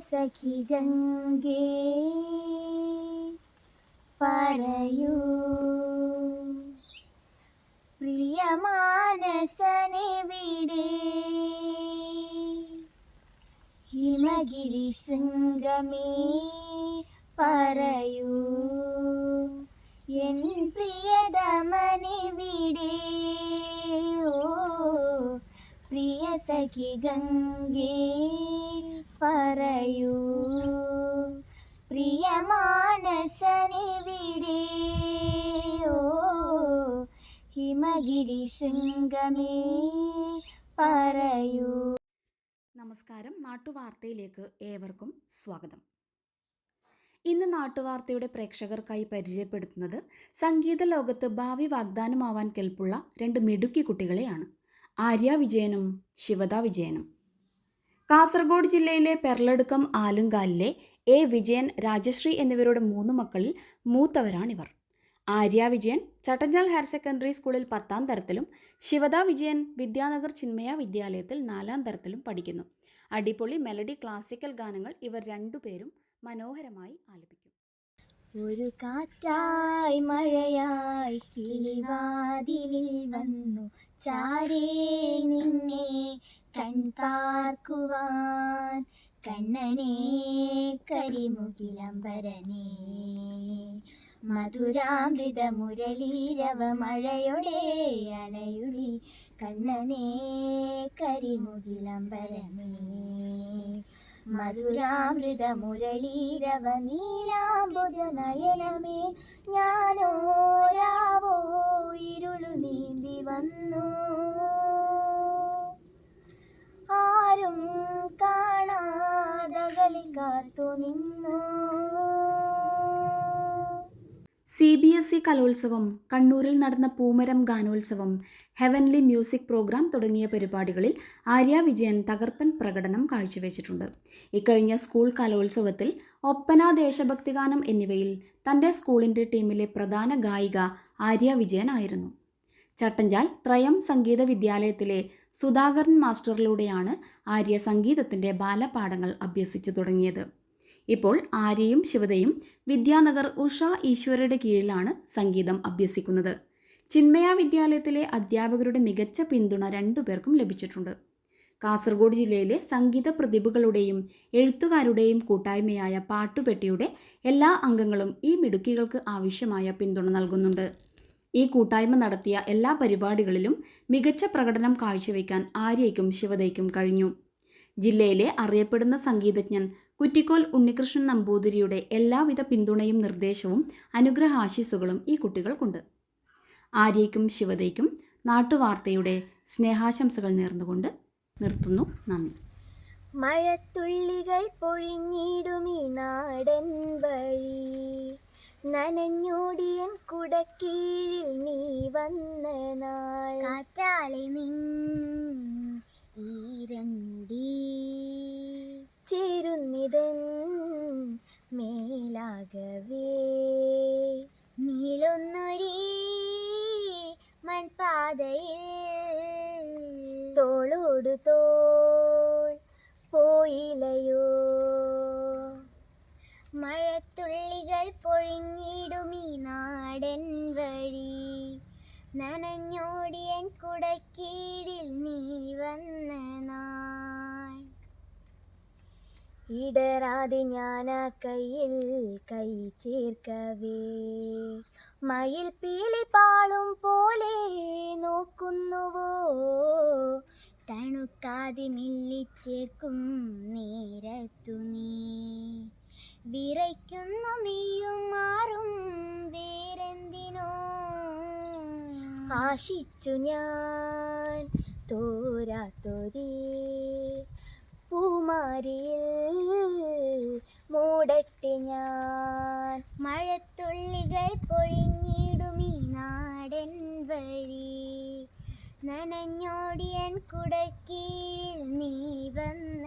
സഖി ഗംഗേ പറയൂ. പ്രിയമാനസനെവിടെ ഹിമഗിരി ശൃംഗമേ പറയൂ. എൻ പ്രിയതമനെവിടെ സഖി ഗംഗേ പറയൂ. പ്രിയമാനസനെവിടെ ഓ ഹിമഗിരി ശൃംഗമേ പറയൂ. നമസ്കാരം. നാട്ടുവാർത്തയിലേക്ക് ഏവർക്കും സ്വാഗതം. ഇന്ന് നാട്ടുവാർത്തയുടെ പ്രേക്ഷകർക്കായി പരിചയപ്പെടുത്തുന്നത് സംഗീത ലോകത്ത് ഭാവി വാഗ്ദാനമാവാൻ കെൽപ്പുള്ള രണ്ട് മിടുക്കി കുട്ടികളെയാണ്. ആര്യ വിജയനും ശിവദ വിജയനും കാസർഗോഡ് ജില്ലയിലെ പെർലടുക്കം ആലുങ്കാലിലെ എ. വിജയൻ രാജശ്രീ എന്നിവരുടെ മൂന്ന് മക്കളിൽ മൂത്തവരാണിവർ. ആര്യ വിജയൻ ചട്ടഞ്ചാൽ ഹയർ സെക്കൻഡറി സ്കൂളിൽ പത്താം തരത്തിലും ശിവദ വിജയൻ വിദ്യാനഗർ ചിന്മയ വിദ്യാലയത്തിൽ നാലാം തരത്തിലും പഠിക്കുന്നു. അടിപൊളി മെലഡി ക്ലാസിക്കൽ ഗാനങ്ങൾ ഇവർ രണ്ടുപേരും മനോഹരമായി ആലപിക്കും. ഒരു കാറ്റായി മഴയായി കിളിവാതിലിൽ വന്നു. ചാരേ നിന്നെ കൺപാർക്കുവാൻ. കണ്ണനെ കരിമുകിലംബരനെ മധുരാമൃത മുരളീരവ മഴയുടെ അലയുടി കണ്ണനെ കരിമുകിലംബരനെ മധുരാമൃത മുരളീരവ നീലാംബുജനയനമേ ഞാനോരാവോ ഇരുളു നീന്തി വന്നു. ആരും കാണാതകളി കാത്തു നിന്നു. സി ബി എസ് ഇ കലോത്സവം കണ്ണൂരിൽ നടന്ന പൂമരം ഗാനോത്സവം ഹെവൻലി മ്യൂസിക് പ്രോഗ്രാം തുടങ്ങിയ പരിപാടികളിൽ ആര്യ വിജയൻ തകർപ്പൻ പ്രകടനം കാഴ്ചവെച്ചിട്ടുണ്ട്. ഇക്കഴിഞ്ഞ സ്കൂൾ കലോത്സവത്തിൽ ഒപ്പന ദേശഭക്തിഗാനം എന്നിവയിൽ തന്റെ സ്കൂളിന്റെ ടീമിലെ പ്രധാന ഗായിക ആര്യ വിജയനായിരുന്നു ചട്ടഞ്ചാൽ ത്രയം സംഗീത വിദ്യാലയത്തിലെ സുധാകരൻ മാസ്റ്ററിലൂടെയാണ് ആര്യ സംഗീതത്തിന്റെ ബാലപാഠങ്ങൾ അഭ്യസിച്ചു തുടങ്ങിയത്. ഇപ്പോൾ ആര്യയും ശിവതയും വിദ്യാനഗർ ഉഷ ഈശ്വരയുടെ കീഴിലാണ് സംഗീതം അഭ്യസിക്കുന്നത്. ചിന്മയ വിദ്യാലയത്തിലെ അധ്യാപകരുടെ മികച്ച പിന്തുണ രണ്ടുപേർക്കും ലഭിച്ചിട്ടുണ്ട്. കാസർഗോഡ് ജില്ലയിലെ സംഗീത പ്രതിഭകളുടെയും എഴുത്തുകാരുടെയും കൂട്ടായ്മയായ പാട്ടുപെട്ടിയുടെ എല്ലാ അംഗങ്ങളും ഈ മിടുക്കികൾക്ക് ആവശ്യമായ പിന്തുണ നൽകുന്നുണ്ട്. ഈ കൂട്ടായ്മ നടത്തിയ എല്ലാ പരിപാടികളിലും മികച്ച പ്രകടനം കാഴ്ചവെക്കാൻ ആര്യയ്ക്കും ശിവതയ്ക്കും കഴിഞ്ഞു. ജില്ലയിലെ അറിയപ്പെടുന്ന സംഗീതജ്ഞൻ കുറ്റിക്കോൽ ഉണ്ണികൃഷ്ണൻ നമ്പൂതിരിയുടെ എല്ലാവിധ പിന്തുണയും നിർദ്ദേശവും അനുഗ്രഹാശീസ്സുകളും ഈ കുട്ടികൾക്കുണ്ട്. ആര്യയ്ക്കും ശിവതയ്ക്കും നാട്ടുവാർത്തയുടെ സ്നേഹാശംസകൾ നേർന്നുകൊണ്ട് നിർത്തുന്നു. നന്ദി. മഴത്തുള്ളികൾ പൊഴിഞ്ഞിടുമീ നാടൻ വഴി. നനഞ്ഞോടിയൻ കുടക്കീഴിൽ നീ വന്ന നാൾ. കാറ്റാളി നിൻ മൺപാതയിൽ തോളോടു തോൾ പോയിലയോ? മഴത്തുള്ളികൾ പൊഴിഞ്ഞിടുമീ നാടൻ വഴി. നനഞ്ഞോടിയൻ കുടക്കീഴിൽ നീ വന്ന നാൾ ഇടരാതെ ഞാനാ കയ്യിൽ കൈ ചേർക്കവേ. മയിൽ പീലി പാളും പോലെ നോക്കുന്നുവോ. തണുക്കാതെ മില്ലിച്ചേർക്കും നേരത്തു നീ. വിറയ്ക്കുന്നു മെയ്യും മാറും വേരെന്തിനോ ആശിച്ചു ഞാൻ തോരാത്തൊരേ വഴി. നനഞ്ഞോടിയൻ കുടക്കീഴിൽ നീ വന്ന